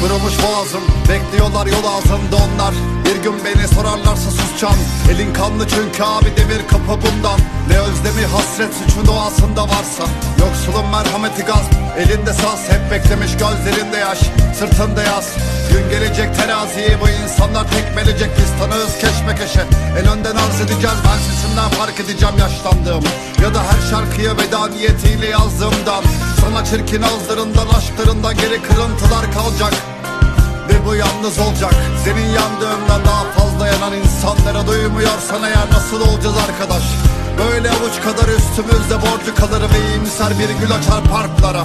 Kurumuş boğazım Bekliyorlar yol ağzında onlar. Bir gün beni sorarlarsa susacağım. Elin kanlı çünkü abi demir kapı bundan. Ne özlemi hasret suçun doğasında varsa. Yoksulun merhameti gaz Elinde saz. Hep beklemiş gözlerinde yaş Sırtında yaz Gün gelecek teraziyi bu insanlar tekmelecek. Biz tanığız keşmekeşe En önden arz edeceğiz ben sesimden fark edeceğim yaşlandığım Ya da her şarkıya veda niyetiyle yazdığımdan Sana çirkin ağızlarından aşklarından geri kırıntılar kalacak. Ve bu yalnız olacak. Senin yandığından daha fazla yanan insanlara duymuyorsan eğer nasıl olacağız arkadaş? Böyle avuç kadar üstümüzde borcu kalır ve iyimser bir gül açar parklara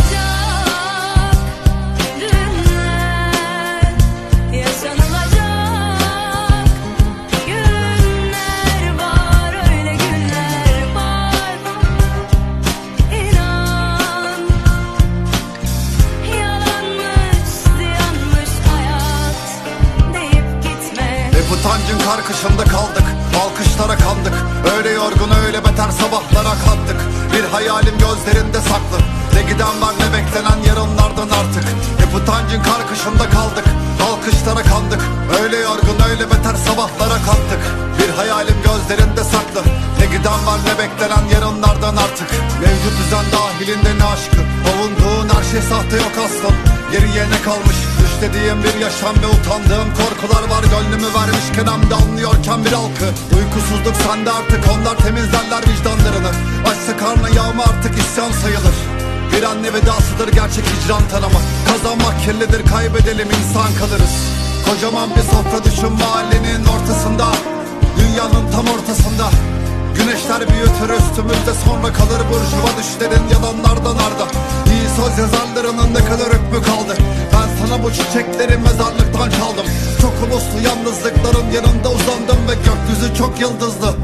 utancın karkışında kaldık. Alkışlara kandık. Öyle yorgun öyle beter sabahlara kattık. Bir hayalim gözlerinde saklı. Ne giden var ne beklenen yarınlardan artık. Hep utancın karkışında kaldık. Alkışlara kandık. Öyle yorgun öyle beter sabahlara kattık. Bir hayalim gözlerinde saklı. Ne giden var ne beklenen yarınlardan artık. Mevcut düzen dahilinde ne aşkı? Avunduğun her şey sahte yok aslım Geriye ne kalmış Düşlediğim bir yaşam ve utandığım korkular var. Gönlümü vermişken hem de anlıyorken bir halkı. Uykusuzluk sende artık onlar temizlerler vicdanlarını. Açsa karnı yağma artık isyan sayılır. Bir anne vedasıdır gerçek hicran tanımı. Kazanmak kirlidir kaybedelim insan kalırız. Kocaman bir sofra düşün mahallenin ortasında. Dünyanın tam ortasında. Güneşler büyütür üstümüzde sonra kalır. Burjuva düşlerin yalanlardan arda Bu çiçekleri mezarlıktan çaldım. Çok uluslu yalnızlıkların yanında uzandım ve gökyüzü çok yıldızlı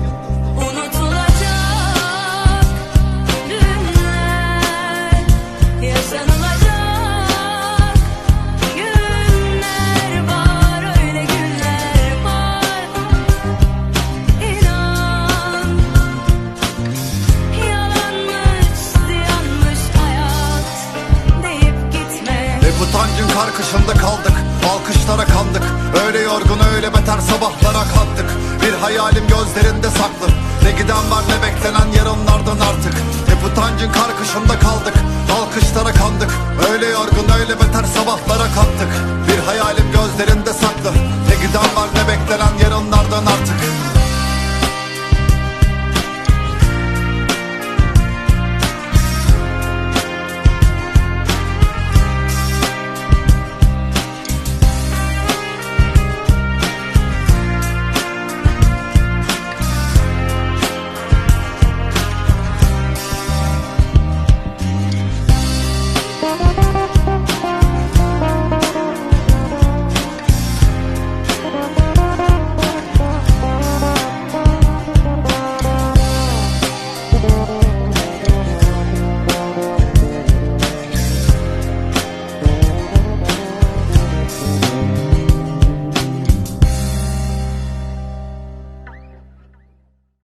gitme Hep utancın karkışında kaldık Alkışlara kandık. Öyle yorgun öyle beter sabahlara kattık. Bir hayalim gözlerinde saklı. Ne giden var ne beklenen yarınlardan artık. Hep utancın karkışında kaldık Alkışlara